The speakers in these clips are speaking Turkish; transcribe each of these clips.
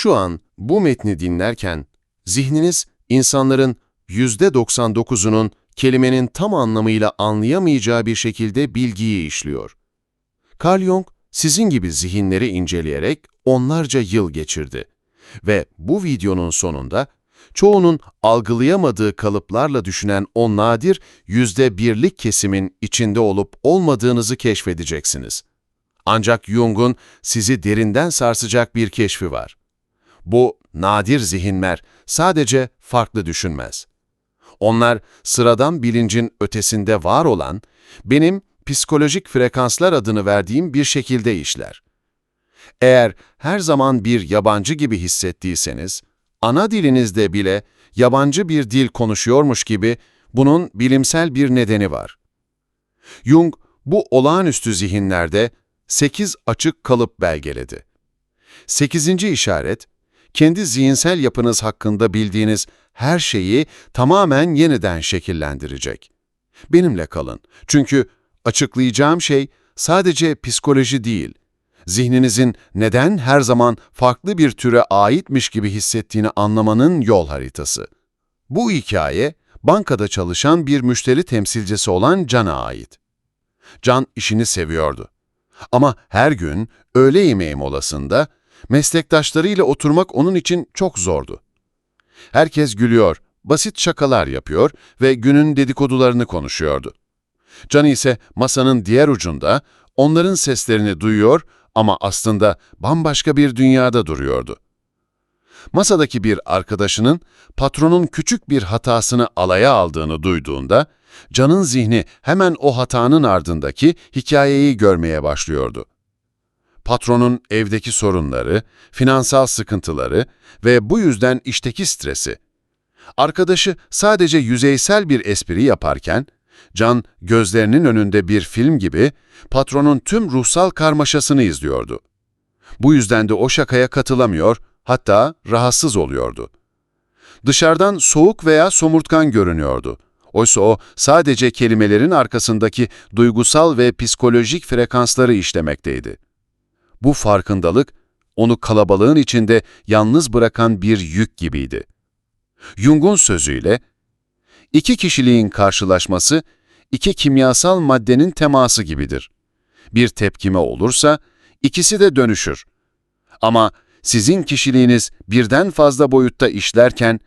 Şu an bu metni dinlerken zihniniz insanların %99'unun kelimenin tam anlamıyla anlayamayacağı bir şekilde bilgiyi işliyor. Carl Jung sizin gibi zihinleri inceleyerek onlarca yıl geçirdi ve bu videonun sonunda çoğunun algılayamadığı kalıplarla düşünen o nadir yüzde birlik kesimin içinde olup olmadığınızı keşfedeceksiniz. Ancak Jung'un sizi derinden sarsacak bir keşfi var. Bu nadir zihinler sadece farklı düşünmez. Onlar sıradan bilincin ötesinde var olan, benim psikolojik frekanslar adını verdiğim bir şekilde işler. Eğer her zaman bir yabancı gibi hissettiyseniz, ana dilinizde bile yabancı bir dil konuşuyormuş gibi bunun bilimsel bir nedeni var. Jung bu olağanüstü zihinlerde 8 açık kalıp belgeledi. 8. işaret, kendi zihinsel yapınız hakkında bildiğiniz her şeyi tamamen yeniden şekillendirecek. Benimle kalın. Çünkü açıklayacağım şey sadece psikoloji değil, zihninizin neden her zaman farklı bir türe aitmiş gibi hissettiğini anlamanın yol haritası. Bu hikaye, bankada çalışan bir müşteri temsilcisi olan Can'a ait. Can işini seviyordu. Ama her gün öğle yemeği molasında meslektaşlarıyla oturmak onun için çok zordu. Herkes gülüyor, basit şakalar yapıyor ve günün dedikodularını konuşuyordu. Can ise masanın diğer ucunda onların seslerini duyuyor ama aslında bambaşka bir dünyada duruyordu. Masadaki bir arkadaşının patronun küçük bir hatasını alaya aldığını duyduğunda, Can'ın zihni hemen o hatanın ardındaki hikayeyi görmeye başlıyordu. Patronun evdeki sorunları, finansal sıkıntıları ve bu yüzden işteki stresi. Arkadaşı sadece yüzeysel bir espri yaparken, Can gözlerinin önünde bir film gibi patronun tüm ruhsal karmaşasını izliyordu. Bu yüzden de o şakaya katılamıyor, hatta rahatsız oluyordu. Dışarıdan soğuk veya somurtkan görünüyordu. Oysa o sadece kelimelerin arkasındaki duygusal ve psikolojik frekansları işlemekteydi. Bu farkındalık onu kalabalığın içinde yalnız bırakan bir yük gibiydi. Jung'un sözüyle, iki kişiliğin karşılaşması, iki kimyasal maddenin teması gibidir. Bir tepkime olursa, ikisi de dönüşür. Ama sizin kişiliğiniz birden fazla boyutta işlerken,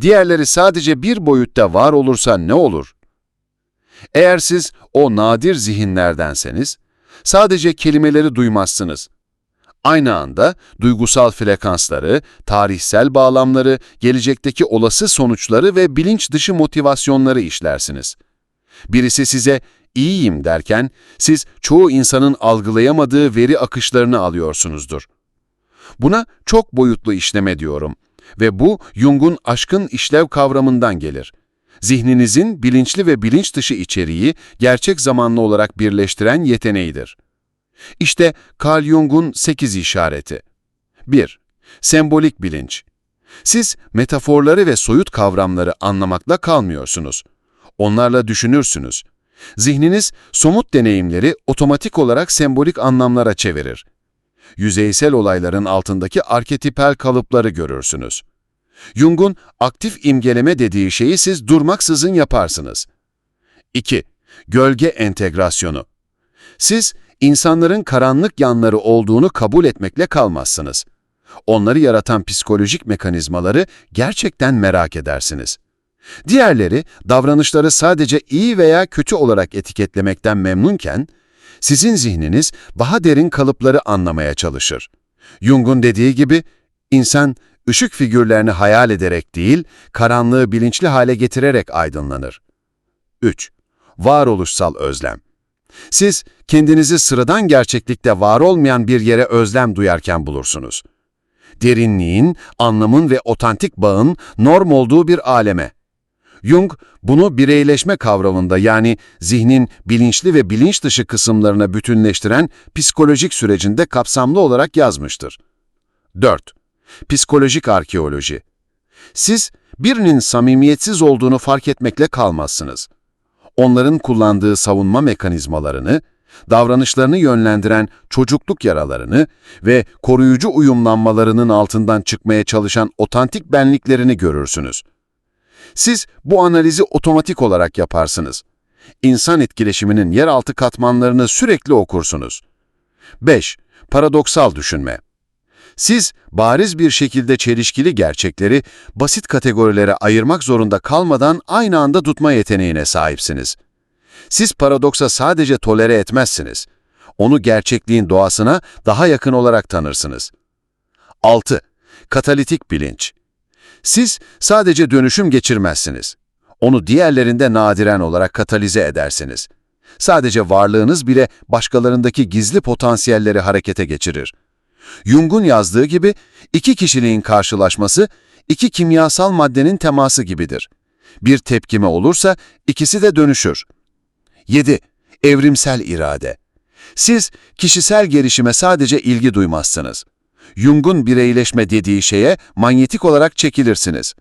diğerleri sadece bir boyutta var olursa ne olur? Eğer siz o nadir zihinlerdenseniz, sadece kelimeleri duymazsınız. Aynı anda duygusal frekansları, tarihsel bağlamları, gelecekteki olası sonuçları ve bilinç dışı motivasyonları işlersiniz. Birisi size iyiyim derken siz çoğu insanın algılayamadığı veri akışlarını alıyorsunuzdur. Buna çok boyutlu işleme diyorum ve bu Jung'un aşkın işlev kavramından gelir. Zihninizin bilinçli ve bilinç dışı içeriği gerçek zamanlı olarak birleştiren yeteneğidir. İşte Carl Jung'un 8 işareti. 1. Sembolik bilinç. Siz metaforları ve soyut kavramları anlamakla kalmıyorsunuz. Onlarla düşünürsünüz. Zihniniz somut deneyimleri otomatik olarak sembolik anlamlara çevirir. Yüzeysel olayların altındaki arketipel kalıpları görürsünüz. Jung'un aktif imgeleme dediği şeyi siz durmaksızın yaparsınız. 2. Gölge entegrasyonu. Siz insanların karanlık yanları olduğunu kabul etmekle kalmazsınız. Onları yaratan psikolojik mekanizmaları gerçekten merak edersiniz. Diğerleri davranışları sadece iyi veya kötü olarak etiketlemekten memnunken, sizin zihniniz daha derin kalıpları anlamaya çalışır. Jung'un dediği gibi, insan ışık figürlerini hayal ederek değil, karanlığı bilinçli hale getirerek aydınlanır. 3. Varoluşsal özlem. Siz kendinizi sıradan gerçeklikte var olmayan bir yere özlem duyarken bulursunuz. Derinliğin, anlamın ve otantik bağın norm olduğu bir aleme. Jung bunu bireyleşme kavramında yani zihnin bilinçli ve bilinç dışı kısımlarına bütünleştiren psikolojik sürecinde kapsamlı olarak yazmıştır. 4. Psikolojik arkeoloji. Siz birinin samimiyetsiz olduğunu fark etmekle kalmazsınız onların kullandığı savunma mekanizmalarını, davranışlarını yönlendiren çocukluk yaralarını ve koruyucu uyumlanmalarının altından çıkmaya çalışan otantik benliklerini görürsünüz. Siz bu analizi otomatik olarak yaparsınız. İnsan etkileşiminin yeraltı katmanlarını sürekli okursunuz. 5. Paradoksal düşünme. Siz bariz bir şekilde çelişkili gerçekleri basit kategorilere ayırmak zorunda kalmadan aynı anda tutma yeteneğine sahipsiniz. Siz paradoksa sadece tolere etmezsiniz. Onu gerçekliğin doğasına daha yakın olarak tanırsınız. 6. Katalitik bilinç. Siz sadece dönüşüm geçirmezsiniz. Onu diğerlerinde nadiren olarak katalize edersiniz. Sadece varlığınız bile başkalarındaki gizli potansiyelleri harekete geçirir. Jung'un yazdığı gibi iki kişiliğin karşılaşması iki kimyasal maddenin teması gibidir. Bir tepkime olursa ikisi de dönüşür. 7. Evrimsel irade. Siz kişisel gelişime sadece ilgi duymazsınız. Jung'un bireyleşme dediği şeye manyetik olarak çekilirsiniz.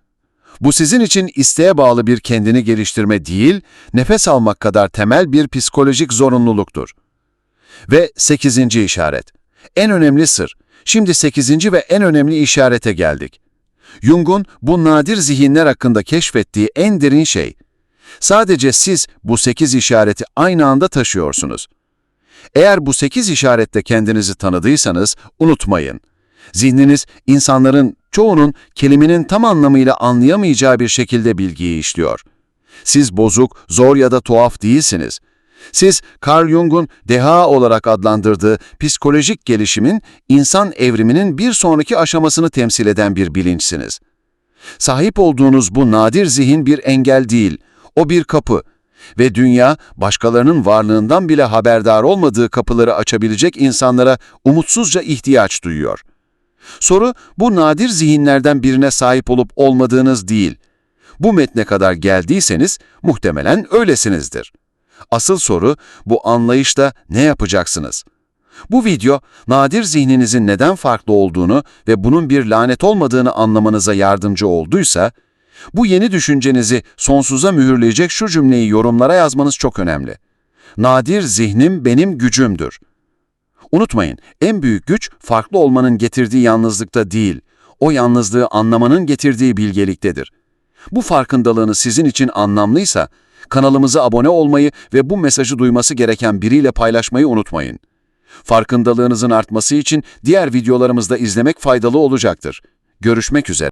Bu sizin için isteğe bağlı bir kendini geliştirme değil, nefes almak kadar temel bir psikolojik zorunluluktur. Ve 8. işaret. En önemli sır. Şimdi 8. ve en önemli işarete geldik. Jung'un bu nadir zihinler hakkında keşfettiği en derin şey. Sadece siz bu 8 işareti aynı anda taşıyorsunuz. Eğer bu 8 işarette kendinizi tanıdıysanız unutmayın. Zihniniz insanların çoğunun kelimenin tam anlamıyla anlayamayacağı bir şekilde bilgiyi işliyor. Siz bozuk, zor ya da tuhaf değilsiniz. Siz Carl Jung'un deha olarak adlandırdığı psikolojik gelişimin insan evriminin bir sonraki aşamasını temsil eden bir bilinçsiniz. Sahip olduğunuz bu nadir zihin bir engel değil, o bir kapı ve dünya başkalarının varlığından bile haberdar olmadığı kapıları açabilecek insanlara umutsuzca ihtiyaç duyuyor. Soru bu nadir zihinlerden birine sahip olup olmadığınız değil. Bu metne kadar geldiyseniz muhtemelen öylesinizdir. Asıl soru bu anlayışta ne yapacaksınız? Bu video nadir zihninizin neden farklı olduğunu ve bunun bir lanet olmadığını anlamanıza yardımcı olduysa, bu yeni düşüncenizi sonsuza mühürleyecek şu cümleyi yorumlara yazmanız çok önemli. Nadir zihnim benim gücümdür. Unutmayın, en büyük güç farklı olmanın getirdiği yalnızlıkta değil, o yalnızlığı anlamanın getirdiği bilgeliktedir. Bu farkındalığını sizin için anlamlıysa, kanalımıza abone olmayı ve bu mesajı duyması gereken biriyle paylaşmayı unutmayın. Farkındalığınızın artması için diğer videolarımızda izlemek faydalı olacaktır. Görüşmek üzere.